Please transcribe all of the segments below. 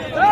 Go!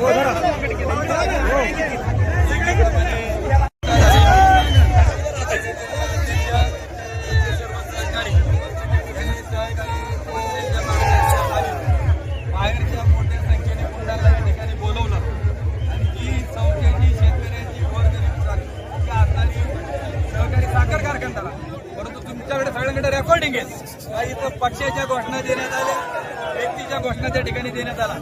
ఓ आल्या घोषणा त्या ठिकाणी देण्यात आला.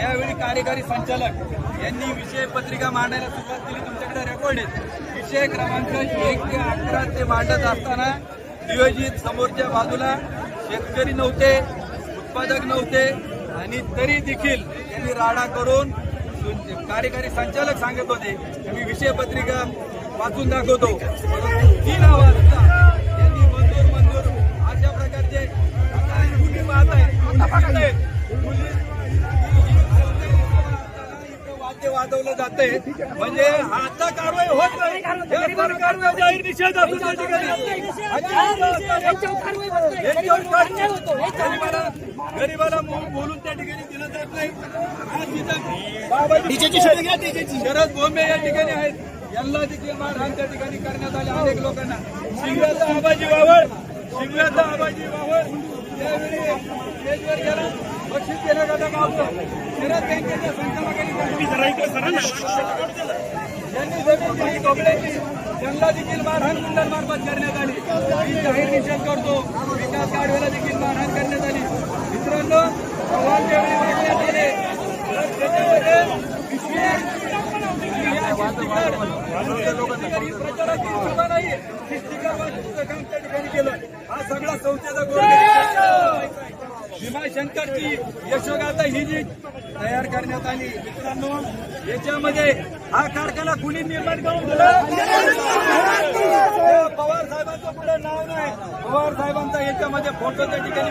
यावेळी कार्यकारी संचालक यांनी विषय पत्रिका मांडायला सुरुवात केली. तुमच्याकडे रेकॉर्ड आहे विषय क्रमांक एक ते अकरा ते मांडत असताना नियोजित समोरच्या बाजूला शेतकरी नव्हते उत्पादक नव्हते आणि तरी देखील त्यांनी राडा करून कार्यकारी संचालक सांगत होते. मी विषय पत्रिका वाचून दाखवतो. तीन आवाज त्यांनी मंजूर मंजूर अशा प्रकारचे आता पाहत आहेत वाद्य वाजवलं जाते म्हणजे आता कारवाई होत नाही. जाहीर निषेध असतो त्या ठिकाणी. गरीबाला बोलून त्या ठिकाणी दिलं जात नाही. आज तिथं बाबाजी शरद बोंबे या ठिकाणी आहेत. यांना देखील मारहाण त्या ठिकाणी करण्यात आले अनेक लोकांना. शिंगाचा आबाजी वावळ. शिंगाचा आबाजी वावळ. त्यावेळी स्टेजवर गेला बक्षीस जातं गावचं शरद बँकेच्या संचालकांनी ढोबळ्यांची त्यांना देखील मारहाण कुंडल मार्फत करण्यात आली. मी जाहीर निषेध करतो. विकास काढवेला देखील मारहाण करण्यात आली. मित्रांनो आव्हान ज्यावेळी मागण्यात आले. त्याच्यामध्ये प्रचाराची नाही. काम त्या ठिकाणी केलं. हा सगळा संस्थेचा गोळ भीमाशंकरची यशोगाथा ही जी तयार करण्यात आली. मित्रांनो याच्यामध्ये हा कारखाना कुणी निर्माण करून पवार साहेबांचं पुढे नाव नाही. पवार साहेबांचा याच्यामध्ये फोटो त्या ठिकाणी